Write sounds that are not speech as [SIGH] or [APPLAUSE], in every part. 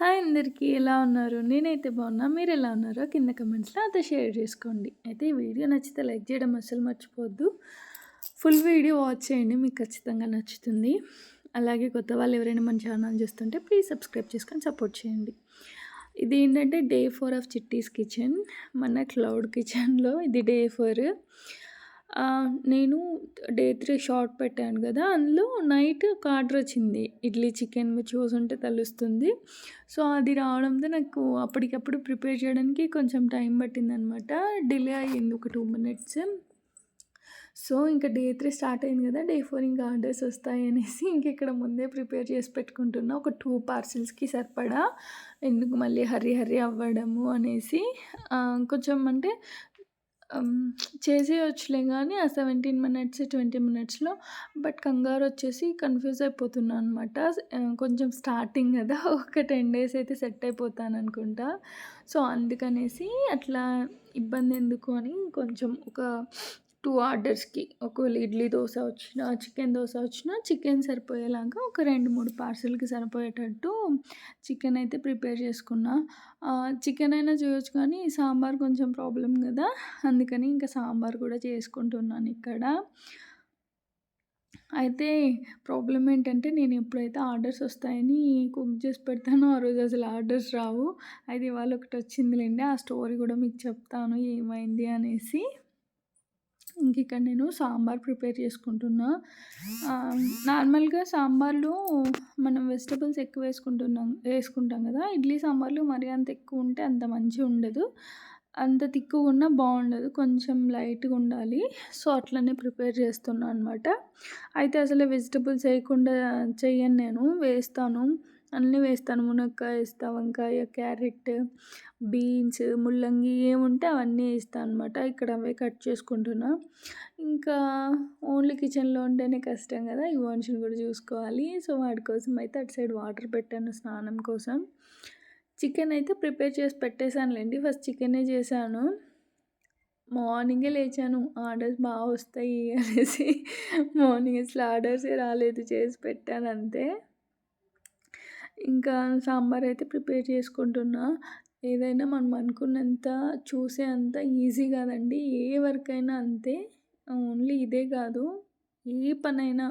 Hi అందరికీ ఎలా ఉన్నారు? నేనైతే బాగున్నా మీరు ఎలా ఉన్నారో కింద కమెంట్స్లో అయితే షేర్ చేసుకోండి. అయితే ఈ వీడియో నచ్చితే లైక్ చేయడం అస్సలు మర్చిపోవద్దు. ఫుల్ వీడియో వాచ్ చేయండి మీకు ఖచ్చితంగా నచ్చుతుంది. అలాగే కొత్త వాళ్ళు ఎవరైనా మన ఛానల్ చూస్తుంటే ప్లీజ్ సబ్స్క్రైబ్ చేసుకొని సపోర్ట్ చేయండి. ఇది ఏంటంటే day four of Chitti's kitchen. మన క్లౌడ్ కిచెన్లో ఇది డే ఫోర్. నేను డే త్రీ షార్ట్ పెట్టాను కదా అందులో నైట్ ఒక ఆర్డర్ వచ్చింది. ఇడ్లీ చికెన్ చూసుంటే తెలుస్తుంది. సో అది రావడంతో నాకు అప్పటికప్పుడు ప్రిపేర్ చేయడానికి కొంచెం టైం పట్టిందనమాట. డిలే అయ్యింది ఒక టూ మినిట్స్. సో ఇంకా డే త్రీ స్టార్ట్ అయింది కదా డే ఫోర్ ఇంకా ఆర్డర్స్ వస్తాయి అనేసి ఇంకెక్కడ ముందే ప్రిపేర్ చేసి పెట్టుకుంటున్నా. ఒక టూ పార్సిల్స్కి సరిపడా. ఎందుకు మళ్ళీ హర్రీ హర్రీ అవ్వడము అనేసి కొంచెం అంటే చేసేయొచ్చులే కానీ ఆ సెవెంటీన్ మినిట్స్ ట్వంటీ మినిట్స్లో బట్ కంగారు వచ్చేసి కన్ఫ్యూజ్ అయిపోతున్నాను అనమాట కొంచెం స్టార్టింగ్ కదా [LAUGHS] ఒక టెన్ డేస్ అయితే సెట్ అయిపోతాను అనుకుంటా. సో అందుకనేసి అట్లా ఇబ్బంది ఎందుకు అని కొంచెం ఒక టూ ఆర్డర్స్కి ఒకవేళ ఇడ్లీ దోశ వచ్చినా చికెన్ దోశ వచ్చినా చికెన్ సరిపోయేలాగా ఒక రెండు మూడు పార్సల్కి సరిపోయేటట్టు చికెన్ అయితే ప్రిపేర్ చేసుకున్నా. చికెన్ అయినా చేయొచ్చు కానీ సాంబార్ కొంచెం ప్రాబ్లం కదా. అందుకని ఇంకా సాంబార్ కూడా చేసుకుంటున్నాను ఇక్కడ. అయితే ప్రాబ్లం ఏంటంటే నేను ఎప్పుడైతే ఆర్డర్స్ వస్తాయని కుక్ చేసి పెడతానో ఆ రోజు అసలు ఆర్డర్స్ రావు. అయితే ఇవాళ ఒకటి వచ్చిందిలేండి ఆ స్టోరీ కూడా మీకు చెప్తాను ఏమైంది అనేసి. ఇంక ఇక్కడ నేను సాంబార్ ప్రిపేర్ చేసుకుంటున్నా. నార్మల్గా సాంబార్లో మనం వెజిటబుల్స్ ఎక్కువ వేసుకుంటున్నాం వేసుకుంటాం కదా. ఇడ్లీ సాంబార్లో మరీ అంత ఎక్కువ ఉంటే అంత మంచిగా ఉండదు. అంత తిక్కుగా ఉన్నా బాగుండదు. కొంచెం లైట్గా ఉండాలి. సో అట్లనే ప్రిపేర్ చేస్తున్నాను అనమాట అయితే అసలు వెజిటబుల్స్ వేయకుండా చెయ్యను నేను. వేస్తాను. అన్నీ వేస్తాను. మునక్కాయ వేస్తా వంకాయ క్యారెట్ బీన్స్ ముల్లంగి ఏముంటే అవన్నీ వేస్తాను అనమాట ఇక్కడ అవే కట్ చేసుకుంటున్నా. ఇంకా ఓన్లీ కిచెన్లో ఉంటేనే కష్టం కదా ఈ మనుషులు కూడా చూసుకోవాలి. సో వాటి కోసం అయితే అటు సైడ్ వాటర్ పెట్టాను స్నానం కోసం. చికెన్ అయితే ప్రిపేర్ చేసి పెట్టేశానులేండి ఫస్ట్ చికెనే చేశాను. మార్నింగే లేచాను. ఆర్డర్స్ బాగా వస్తాయి అనేసి [LAUGHS] మార్నింగ్ అసలు ఆర్డర్సే రాలేదు. చేసి పెట్టాను అంతే. ఇంకా సాంబార్ అయితే ప్రిపేర్ చేసుకుంటున్నా. ఏదైనా మనం అనుకున్నంత చూసే అంత ఈజీ కాదండి. ఏ వర్క్ అయినా అంతే. ఓన్లీ ఇదే కాదు. ఏ పనైనా.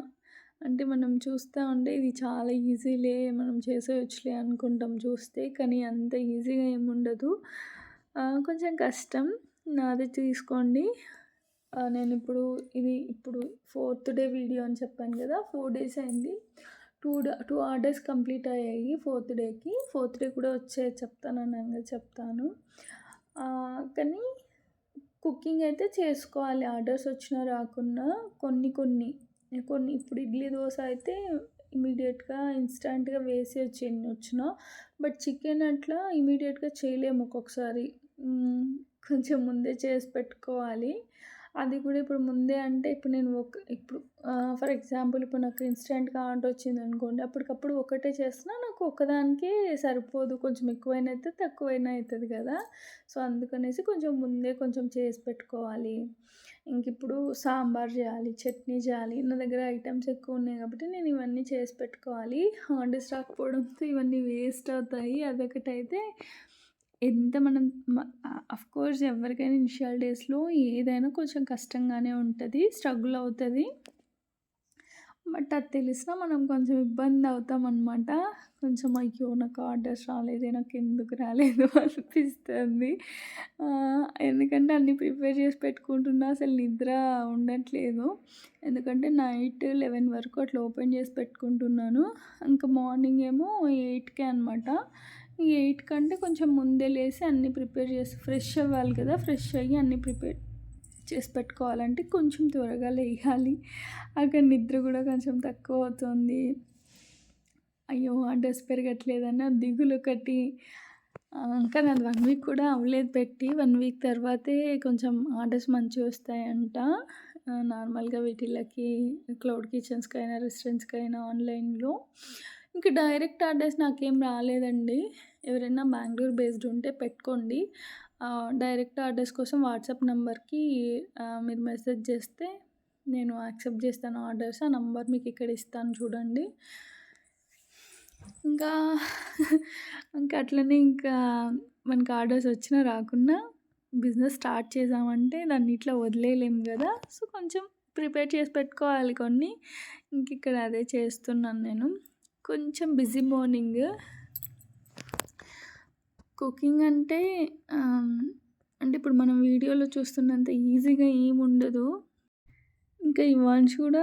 అంటే మనం చూస్తూ ఉంటే ఇది చాలా ఈజీలే మనం చేసేయచ్చులే అనుకుంటాం చూస్తే. కానీ అంత ఈజీగా ఏముండదు కొంచెం కష్టం. నాది తీసుకోండి. నేను ఇప్పుడు ఇది ఇప్పుడు ఫోర్త్ డే వీడియో అని చెప్పాను కదా. ఫోర్ డేస్ అయింది. టూ టూ ఆర్డర్స్ కంప్లీట్ అయ్యాయి. ఫోర్త్ డేకి. ఫోర్త్ డే కూడా వచ్చే చెప్తాను అనగా చెప్తాను. కానీ కుకింగ్ అయితే చేసుకోవాలి. ఆర్డర్స్ వచ్చినా రాకున్నా కొన్ని కొన్ని కొన్ని. ఇప్పుడు ఇడ్లీ దోశ అయితే ఇమీడియట్గా ఇన్స్టంట్గా వేసి వచ్చి వచ్చిన. బట్ చికెన్ అట్లా ఇమీడియట్గా చేయలేము ఒక్కొక్కసారి. కొంచెం ముందే చేసి పెట్టుకోవాలి. అది కూడా ఇప్పుడు ముందే అంటే ఇప్పుడు నేను ఒక ఇప్పుడు ఫర్ ఎగ్జాంపుల్ ఇప్పుడు నాకు ఇన్స్టెంట్గా ఆర్డర్ వచ్చింది అనుకోండి అప్పటికప్పుడు ఒకటే చేస్తున్నా నాకు ఒకదానికి సరిపోదు. కొంచెం ఎక్కువైనా అయితే తక్కువైనా అవుతుంది కదా. సో అందుకనేసి కొంచెం ముందే కొంచెం చేసి పెట్టుకోవాలి. ఇంక ఇప్పుడు సాంబార్ చేయాలి చట్నీ చేయాలి. నా దగ్గర ఐటమ్స్ ఎక్కువ ఉన్నాయి కాబట్టి నేను ఇవన్నీ చేసి పెట్టుకోవాలి. ఆర్డర్స్ రాకపోవడంతో ఇవన్నీ వేస్ట్ అవుతాయి. అదొకటైతే ఎంత మనం కోర్స్ ఎవరికైనా ఇనిషియల్ డేస్లో ఏదైనా కొంచెం కష్టంగానే ఉంటుంది స్ట్రగుల్ అవుతుంది. బట్ అది తెలిసినా మనం కొంచెం ఇబ్బంది అవుతాం అనమాట కొంచెం అయ్యో నాకు ఆర్డర్స్ రాలేదు నాకు ఎందుకు రాలేదు [LAUGHS] అనిపిస్తుంది. ఎందుకంటే అన్నీ ప్రిపేర్ చేసి పెట్టుకుంటున్నా అసలు నిద్ర ఉండట్లేదు. ఎందుకంటే నైట్ లెవెన్ వరకు అట్లా ఓపెన్ చేసి పెట్టుకుంటున్నాను. ఇంకా మార్నింగ్ ఏమో ఎయిట్కే అనమాట ఎయిట్ కంటే కొంచెం ముందే లేసి అన్నీ ప్రిపేర్ చేసి ఫ్రెష్ అవ్వాలి కదా ఫ్రెష్ అయ్యి అన్నీ ప్రిపేర్ చేసి పెట్టుకోవాలంటే కొంచెం త్వరగా లేయాలి. అక్కడ నిద్ర కూడా కొంచెం తక్కువ అవుతుంది. అయ్యో ఆర్డర్స్ పెరగట్లేదన్న దిగులు ఒకటి. కానీ అది వన్ వీక్ కూడా అవ్వలేదు పెట్టి వన్ వీక్ తర్వాతే కొంచెం ఆర్డర్స్ మంచిగా వస్తాయంట. నార్మల్గా వీటిలకి క్లౌడ్ కిచెన్స్కి అయినా రెస్టారెంట్స్కి అయినా ఆన్లైన్లో. ఇంకా డైరెక్ట్ ఆర్డర్స్ నాకేం రాలేదండి. ఎవరైనా బెంగళూరు బేస్డ్ ఉంటే పెట్టుకోండి. డైరెక్ట్ ఆర్డర్స్ కోసం వాట్సాప్ నెంబర్కి మీరు మెసేజ్ చేస్తే నేను యాక్సెప్ట్ చేస్తాను ఆర్డర్స్ ఆ నెంబర్ మీకు ఇక్కడ ఇస్తాను చూడండి. ఇంకా ఇంకా అట్లనే ఇంకా మనకి ఆర్డర్స్ వచ్చినా రాకున్నా బిజినెస్ స్టార్ట్ చేసామంటే దాన్ని ఇట్లా వదిలేయలేము కదా. సో కొంచెం ప్రిపేర్ చేసి పెట్టుకోవాలి కొన్ని. ఇంక ఇక్కడ అదే చేస్తున్నాను నేను. కొంచెం బిజీ మార్నింగ్. కుకింగ్ అంటే అంటే ఇప్పుడు మనం వీడియోలో చూస్తున్నంత ఈజీగా ఏమి ఉండదు ఇంకా ఇవాన్స్ కూడా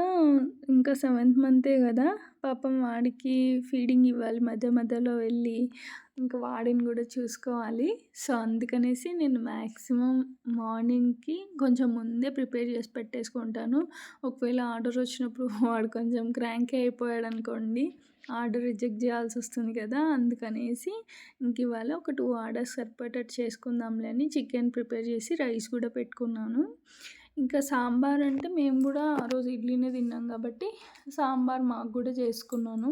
ఇంకా సెవెంత్ మంతే కదా. పాపం వాడికి ఫీడింగ్ ఇవ్వాలి మధ్య మధ్యలో వెళ్ళి ఇంకా వాడిని కూడా చూసుకోవాలి. సో అందుకనేసి నేను మ్యాక్సిమం మార్నింగ్కి కొంచెం ముందే ప్రిపేర్ చేసి పెట్టేసుకుంటాను. ఒకవేళ ఆర్డర్ వచ్చినప్పుడు [LAUGHS] వాడు కొంచెం క్రాంకీ అయిపోయాడు అనుకోండి ఆర్డర్ రిజెక్ట్ చేయాల్సి వస్తుంది కదా. అందుకనేసి ఇంక ఇవాళ ఒక టూ ఆర్డర్స్ సరిపడేటట్టు చేసుకుందాంలే అని చికెన్ ప్రిపేర్ చేసి రైస్ కూడా పెట్టుకున్నాను. ఇంకా సాంబార్ అంటే మేము కూడా ఆ రోజు ఇడ్లీనే తిన్నాం కాబట్టి సాంబార్ మాకు కూడా చేసుకున్నాను.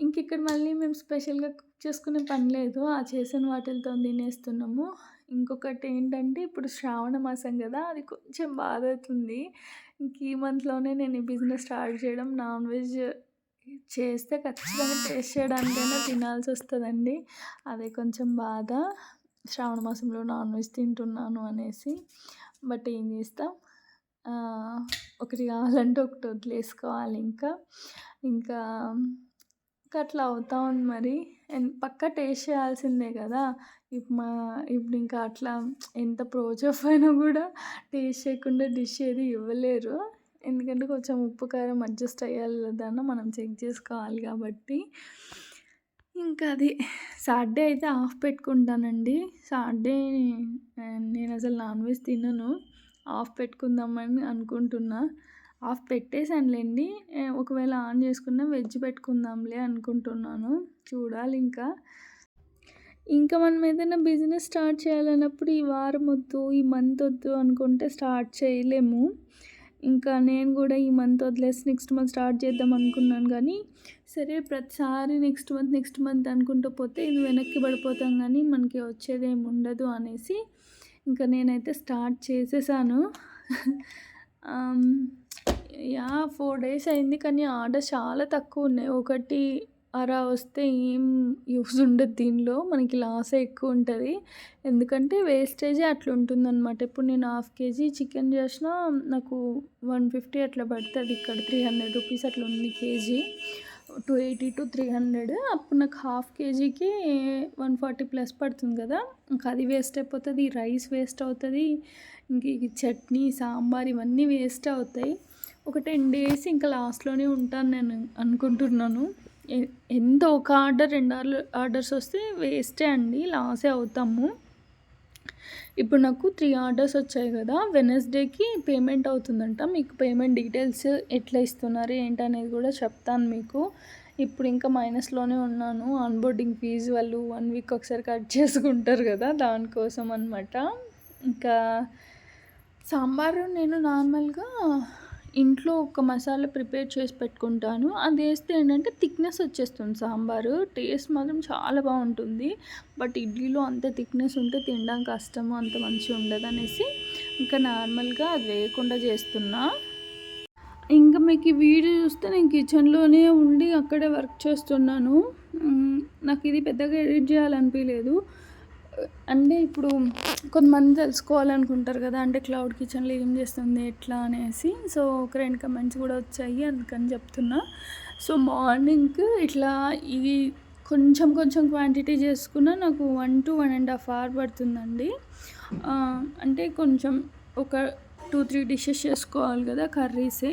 ఇంక ఇక్కడ మళ్ళీ మేము స్పెషల్గా కుక్ చేసుకునే పని లేదు ఆ చేసిన వాటిలతో తినేస్తున్నాము. ఇంకొకటి ఏంటంటే ఇప్పుడు శ్రావణ మాసం కదా అది కొంచెం బాధ అవుతుంది ఇంక ఈ మంత్లోనే నేను ఈ బిజినెస్ స్టార్ట్ చేయడం నాన్ వెజ్ చేస్తే ఖచ్చితంగా టేస్ట్ చేయడానికైనా తినాల్సి వస్తుందండి. అదే కొంచెం బాధ. శ్రావణ మాసంలో నాన్ వెజ్ తింటున్నాను అనేసి. బట్ ఏం చేస్తాం? ఒకటి కావాలంటే ఒకటి వదిలేసుకోవాలి ఇంకా. ఇంకా ఇంకా అట్లా అవుతా ఉంది మరి. అండ్ పక్కా టేస్ట్ చేయాల్సిందే కదా. ఇప్పుడు మా ఇప్పుడు ఇంకా అట్లా ఎంత ప్రోచఫ్ అయినా కూడా టేస్ట్ చేయకుండా డిష్ ఏది ఇవ్వలేరు. ఎందుకంటే కొంచెం ఉప్పు కారం అడ్జస్ట్ అయ్యాలి కదా అన్న మనం చెక్ చేసుకోవాలి కాబట్టి. ఇంకా అది సాటర్డే అయితే ఆఫ్ పెట్టుకుంటానండి. సాటర్డే నేను అసలు నాన్ వెజ్ తినను. ఆఫ్ పెట్టుకుందామని అనుకుంటున్నా. ఆఫ్ పెట్టేసానులేండి ఒకవేళ ఆన్ చేసుకున్నా వెజ్ పెట్టుకుందాంలే అనుకుంటున్నాను. చూడాలి ఇంకా. ఇంకా మనం ఏదైనా బిజినెస్ స్టార్ట్ చేయాలన్నప్పుడు ఈ వారం వద్దు ఈ మంత్ వద్దు అనుకుంటే స్టార్ట్ చేయలేము. ఇంకా నేను కూడా ఈ మంత్ వదిలేసి నెక్స్ట్ మంత్ స్టార్ట్ చేద్దాం అనుకున్నాను కానీ సరే ప్రతిసారి నెక్స్ట్ మంత్ నెక్స్ట్ మంత్ అనుకుంటూ పోతే ఇది వెనక్కి పడిపోతాం కానీ మనకి వచ్చేది ఏమి ఉండదు అనేసి ఇంకా నేనైతే స్టార్ట్ చేసేసాను. యా ఫోర్ డేస్ అయింది కానీ ఆర్డర్ చాలా తక్కువ ఉన్నాయి. ఒకటి అరా వస్తే ఏం యూస్ ఉండదు దీనిలో. మనకి లాస్ ఎక్కువ ఉంటుంది. ఎందుకంటే వేస్టేజే అట్లా ఉంటుందన్నమాట. ఇప్పుడు నేను హాఫ్ కేజీ చికెన్ చేసినా నాకు వన్ ఫిఫ్టీ అట్లా పడుతుంది. ఇక్కడ త్రీ హండ్రెడ్ రూపీస్ అట్లా ఉంది KG. Two eighty to three hundred. అప్పుడు నాకు హాఫ్ కేజీకి వన్ ఫార్టీ ప్లస్ పడుతుంది కదా. ఇంకా అది వేస్ట్ అయిపోతుంది రైస్ వేస్ట్ అవుతుంది ఇంక ఈ చట్నీ సాంబార్ ఇవన్నీ వేస్ట్ అవుతాయి. ఒక టెన్ డేస్ ఇంకా లాస్ట్లోనే ఉంటాను నేను అనుకుంటున్నాను. ఎంతో ఎంత ఒక ఆర్డర్ రెండు ఆర్డర్స్ వస్తే వేస్టే అండి లాసే అవుతాము. ఇప్పుడు నాకు త్రీ ఆర్డర్స్ వచ్చాయి కదా వెనస్డేకి పేమెంట్ అవుతుందంట. మీకు పేమెంట్ డీటెయిల్స్ ఎట్లా ఇస్తున్నారు ఏంటనేది కూడా చెప్తాను మీకు. ఇప్పుడు ఇంకా మైనస్లోనే ఉన్నాను. ఆన్బోర్డింగ్ ఫీజు వాళ్ళు వన్ వీక్ ఒకసారి కట్ [LAUGHS] చేసుకుంటారు కదా దానికోసం అనమాట ఇంకా సాంబారు నేను నార్మల్గా ఇంట్లో ఒక మసాలా ప్రిపేర్ చేసి పెట్టుకుంటాను. అది వేస్తే ఏంటంటే థిక్నెస్ వచ్చేస్తుంది సాంబారు. టేస్ట్ మాత్రం చాలా బాగుంటుంది. బట్ ఇడ్లీలో అంత థిక్నెస్ ఉంటే తినడం కష్టము అంత మంచిగా ఉండదు అనేసి ఇంకా నార్మల్గా అది వేయకుండా చేస్తున్నా. ఇంకా మీకు ఈ వీడియో చూస్తే నేను కిచెన్లోనే ఉండి అక్కడే వర్క్ చేస్తున్నాను. నాకు ఇది పెద్దగా ఎడిట్ చేయాలనిపించలేదు. అంటే ఇప్పుడు కొంతమంది తెలుసుకోవాలనుకుంటారు కదా అంటే క్లౌడ్ కిచెన్లో ఏం చేస్తుంది ఎట్లా అనేసి. సో ఒక రెండు కమెంట్స్ కూడా వచ్చాయి అందుకని చెప్తున్నా. సో మార్నింగ్కి ఇట్లా ఇవి కొంచెం కొంచెం క్వాంటిటీ చేసుకున్న నాకు one to one and half hour పడుతుందండి. అంటే కొంచెం ఒక టూ త్రీ డిషెస్ చేసుకోవాలి కదా కర్రీసే.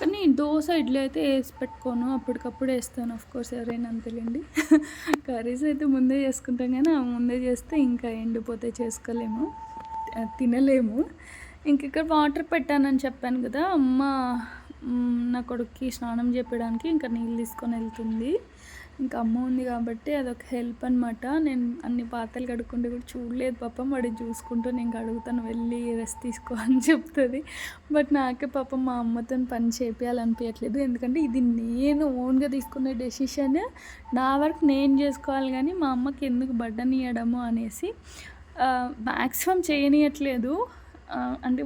కానీ దోశ ఇడ్లీ అయితే వేసి పెట్టుకోను. అప్పటికప్పుడు వేస్తాను. ఆఫ్ కోర్స్ ఎవరైనా అంతేలేండి [LAUGHS] కర్రీస్ అయితే ముందే చేసుకుంటాం కానీ ముందే చేస్తే ఇంకా ఎండిపోతే చేసుకోలేము. తినలేము. ఇంక ఇక్కడ వాటర్ పెట్టానని చెప్పాను కదా. అమ్మ నా కొడుక్కి స్నానం చేయడానికి ఇంకా నీళ్ళు తీసుకొని వెళ్తుంది. ఇంకా అమ్మ ఉంది కాబట్టి అదొక హెల్ప్ అనమాట నేను అన్ని పాత్రలు కడుక్కుంటే కూడా చూడలేదు పాపం. వాడు చూసుకుంటూ నేను కడుగుతాను వెళ్ళి రెస్ట్ తీసుకో అని చెప్తుంది. బట్ నాకే పాపం మా అమ్మతో పని చేపించాలనిపించట్లేదు ఎందుకంటే ఇది నేను ఓన్గా తీసుకునే డెసిషన్. నా వర్క్ నేను చేసుకోవాలి కానీ మా అమ్మకి ఎందుకు బడ్డనియడము అనేసి మ్యాక్సిమం చేయనీయట్లేదు. అంటే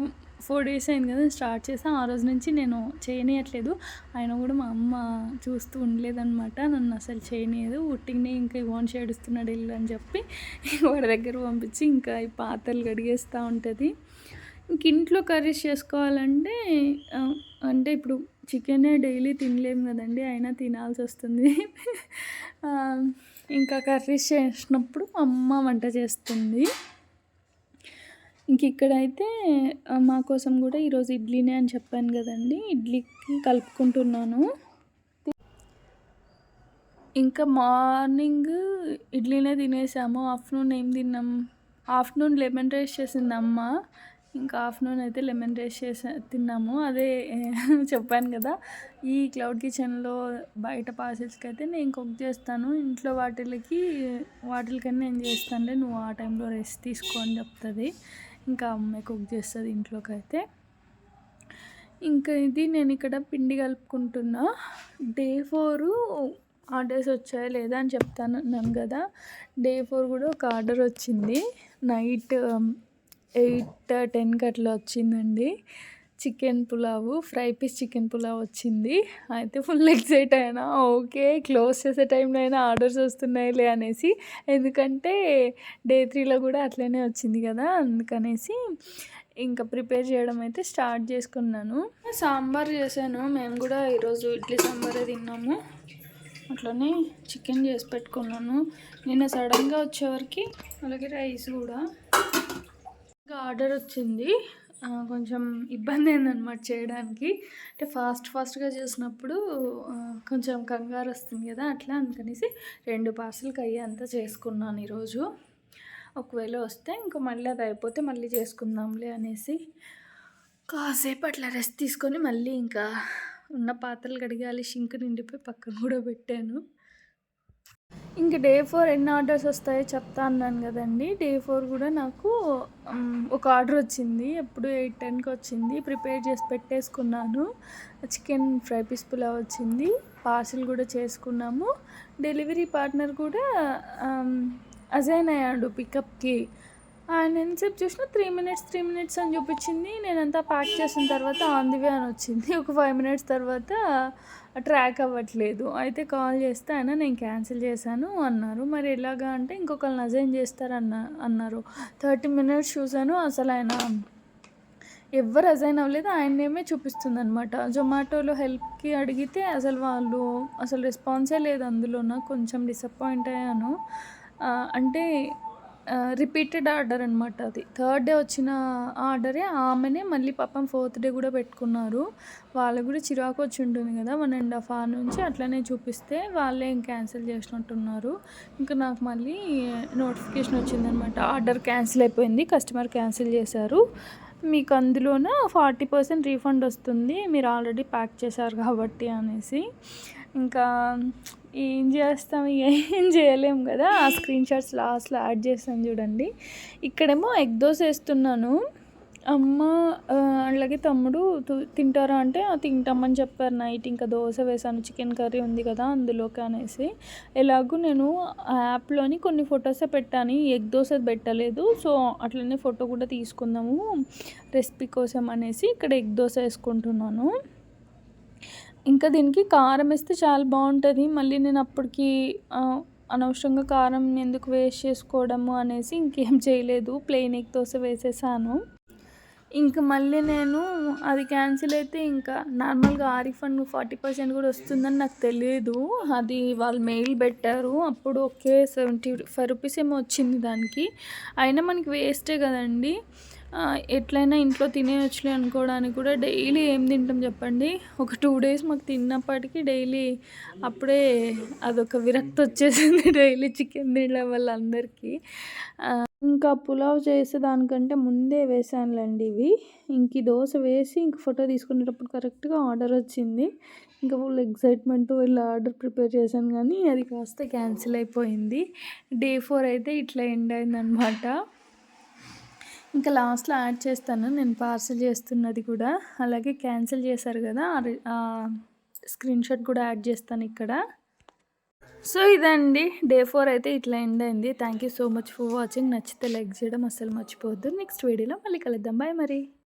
ఫోర్ డేస్ అయింది కదా స్టార్ట్ చేసాను ఆ రోజు నుంచి నేను చేయనీయట్లేదు. ఆయన కూడా మా అమ్మ చూస్తూ ఉండలేదన్నమాట. నన్ను అసలు చేయనీయదు. ఉట్టిగానే ఇంకా ఓన్ షేడుస్తున్నాడు ఇల్లు అని చెప్పి వాడి దగ్గర పంపించి ఇంకా ఈ పాత్రలు కడిగేస్తూ ఉంటుంది. ఇంక ఇంట్లో కర్రీస్ చేసుకోవాలంటే అంటే ఇప్పుడు చికెనే డైలీ తినలేము కదండి అయినా తినాల్సి వస్తుంది. ఇంకా కర్రీస్ చేసినప్పుడు మా అమ్మ వంట చేస్తుంది. ఇంక ఇక్కడైతే మా కోసం కూడా ఈరోజు ఇడ్లీనే అని చెప్పాను కదండి. ఇడ్లీకి కలుపుకుంటున్నాను. ఇంకా మార్నింగ్ ఇడ్లీనే తినేసాము. ఆఫ్టర్నూన్ ఏం తిన్నాం? ఆఫ్టర్నూన్ లెమన్ రైస్ చేసింది అమ్మ. ఇంకా ఆఫ్టర్నూన్ అయితే లెమన్ రైస్ చేసా తిన్నాము. అదే చెప్పాను కదా. ఈ క్లౌడ్ కిచెన్లో బయట పార్సిల్స్కి అయితే నేను కుక్ చేస్తాను. ఇంట్లో వాటిలకి వాటికన్నా నేను చేస్తానులే. నువ్వు ఆ టైంలో రెస్ట్ తీసుకో అని చెప్తుంది. ఇంకా అమ్మాయి కుక్ చేస్తుంది ఇంట్లోకి అయితే ఇంకా ఇది నేను ఇక్కడ పిండి కలుపుకుంటున్నా. డే ఫోరు ఆర్డర్స్ వచ్చాయా లేదా అని చెప్తాను అన్నాను కదా. డే ఫోర్ కూడా ఒక ఆర్డర్ వచ్చింది. నైట్ ఎయిట్ టెన్కి అట్లా వచ్చిందండి. Chicken pulao fry piece chicken pulao వచ్చింది. అయితే ఫుల్ ఎక్సైట్ అయినా ఓకే క్లోజ్ చేసే టైంలో అయినా ఆర్డర్స్ వస్తున్నాయిలే అనేసి ఎందుకంటే డే త్రీలో కూడా అట్లనే వచ్చింది కదా అందుకనేసి ఇంకా ప్రిపేర్ చేయడం అయితే స్టార్ట్ చేసుకున్నాను. సాంబార్ చేశాను మేము కూడా ఈరోజు ఇడ్లీ సాంబారే తిన్నాము. అట్లనే చికెన్ చేసి పెట్టుకున్నాను. నిన్న సడన్గా వచ్చేవరకు అలాగే రైస్ కూడా. ఇంకా ఆర్డర్ వచ్చింది. కొంచెం ఇబ్బంది అయిందనమాట చేయడానికి. అంటే ఫాస్ట్ ఫాస్ట్గా చేసినప్పుడు కొంచెం కంగారు వస్తుంది కదా అట్లా అందుకనేసి రెండు పార్సల్కి అయ్యే అంతా చేసుకున్నాను ఈరోజు. ఒకవేళ వస్తే ఇంకా మళ్ళీ అది అయిపోతే మళ్ళీ చేసుకుందాంలే అనేసి కాసేపు అట్లా రెస్ట్ తీసుకొని మళ్ళీ ఇంకా ఉన్న పాత్రలు కడిగాలి షింక్ నిండిపోయి పక్కన కూడా పెట్టాను. ఇంక డే ఫోర్ ఎన్ని ఆర్డర్స్ వస్తాయో చెప్తా అన్నాను కదండి. డే ఫోర్ కూడా నాకు ఒక ఆర్డర్ వచ్చింది. ఎప్పుడు ఎయిట్ టెన్కి వచ్చింది. ప్రిపేర్ చేసి పెట్టేసుకున్నాను. చికెన్ ఫ్రై పీస్ పులావ్ వచ్చింది. పార్సిల్ కూడా చేసుకున్నాము. డెలివరీ పార్ట్నర్ కూడా అజైన్ అయ్యాడు పికప్కి. ఆయన ఎంతసేపు చూసిన త్రీ మినిట్స్ త్రీ మినిట్స్ అని చూపించింది. నేనంతా ప్యాక్ చేసిన తర్వాత ఆన్ ది వే అని వచ్చింది. ఒక ఫైవ్ మినిట్స్ తర్వాత ట్రాక్ అవ్వట్లేదు. అయితే కాల్ చేస్తే ఆయన నేను క్యాన్సిల్ చేశాను అన్నారు. మరి ఎలాగా అంటే ఇంకొకరిని అజైన్ చేస్తారన్న అన్నారు. థర్టీ మినిట్స్ చూశాను అసలు ఆయన ఎవరు అజైన్ అవ్వలేదు. ఆయన నేమే చూపిస్తుంది అనమాట జొమాటోలో హెల్ప్కి అడిగితే అసలు వాళ్ళు అసలు రెస్పాన్సే లేదు అందులో నాకు కొంచెం డిసప్పాయింట్ అయ్యాను. అంటే రిపీటెడ్ ఆర్డర్ అనమాట అది. థర్డ్ డే వచ్చిన ఆర్డరే ఆమెనే మళ్ళీ పాపం ఫోర్త్ డే కూడా పెట్టుకున్నారు. వాళ్ళకు కూడా చిరాకు వచ్చి ఉంటుంది కదా వన్ అండ్ హాఫ్ అవర్ నుంచి అట్లనే చూపిస్తే వాళ్ళే క్యాన్సిల్ చేసినట్టున్నారు. ఇంకా నాకు మళ్ళీ నోటిఫికేషన్ వచ్చిందనమాట ఆర్డర్ క్యాన్సిల్ అయిపోయింది కస్టమర్ క్యాన్సిల్ చేశారు. మీకు అందులోన ఫార్టీ పర్సెంట్ రీఫండ్ వస్తుంది మీరు ఆల్రెడీ ప్యాక్ చేశారు కాబట్టి అనేసి. ఇంకా ఏం చేస్తాం? ఇక ఏం చేయలేము కదా? ఆ స్క్రీన్ షాట్స్ లాస్ట్లో యాడ్ చేస్తాను చూడండి. ఇక్కడేమో ఎగ్ దోశ వేస్తున్నాను. అమ్మ అలాగే తమ్ముడు తింటారా అంటే తింటామని చెప్పారు. నైట్ ఇంకా దోశ వేసాను. చికెన్ కర్రీ ఉంది కదా అందులోకి అనేసి. ఎలాగూ నేను యాప్లోని కొన్ని ఫొటోసే పెట్టాను. ఎగ్ దోశ పెట్టలేదు. సో అట్లనే ఫోటో కూడా తీసుకుందాము రెసిపీ కోసం అనేసి ఇక్కడ ఎగ్ దోశ వేసుకుంటున్నాను. ఇంకా దీనికి కారం వేస్తే చాలా బాగుంటుంది. మళ్ళీ నేను అప్పటికి అనవసరంగా కారం ఎందుకు వేస్ట్ చేసుకోవడము అనేసి ఇంకేం చేయలేదు. ప్లెయిన్ ఎగ్ దోశ వేసేసాను. ఇంకా మళ్ళీ నేను అది క్యాన్సిల్ అయితే ఇంకా నార్మల్గా ఆ రిఫండ్ ఫార్టీ పర్సెంట్ కూడా వస్తుందని నాకు తెలియదు అది వాళ్ళు మెయిల్ పెట్టారు. అప్పుడు ఓకే సెవెంటీ ఫైవ్ రూపీస్ ఏమో వచ్చింది దానికి. అయినా మనకి వేస్టే కదండి. ఎట్లయినా ఇంట్లో తినేయచ్చులే అనుకోవడానికి కూడా డైలీ ఏం తింటాం చెప్పండి? ఒక టూ డేస్ మాకు తిన్నప్పటికీ డైలీ అప్పుడే అదొక విరక్తి వచ్చేసింది [LAUGHS] డైలీ చికెన్ తినడం వల్ల అందరికీ. ఇంకా పులావ్ చేసే దానికంటే ముందే వేసానులేండి ఇవి. ఇంక ఈ దోశ వేసి ఇంక ఫోటో తీసుకునేటప్పుడు కరెక్ట్గా ఆర్డర్ వచ్చింది. ఇంకా ఫుల్ ఎక్సైట్మెంట్ ఇలా ఆర్డర్ ప్రిపేర్ చేశాను కానీ అది కాస్త క్యాన్సిల్ అయిపోయింది. డే ఫోర్ అయితే ఇట్లా ఎండ్ అయిందనమాట. ఇంకా లాస్ట్లో యాడ్ చేస్తాను. నేను పార్సల్ చేస్తున్నది కూడా. అలాగే క్యాన్సిల్ చేశారు కదా స్క్రీన్ షాట్ కూడా యాడ్ చేస్తాను ఇక్కడ. సో ఇదండి. డే ఫోర్ అయితే ఇట్లా ఎండ్ అయింది. Thank you so much for watching. నచ్చితే లైక్ చేయడం అస్సలు మర్చిపోవద్దు. నెక్స్ట్ వీడియోలో మళ్ళీ కలుద్దాం. బాయ్ మరి.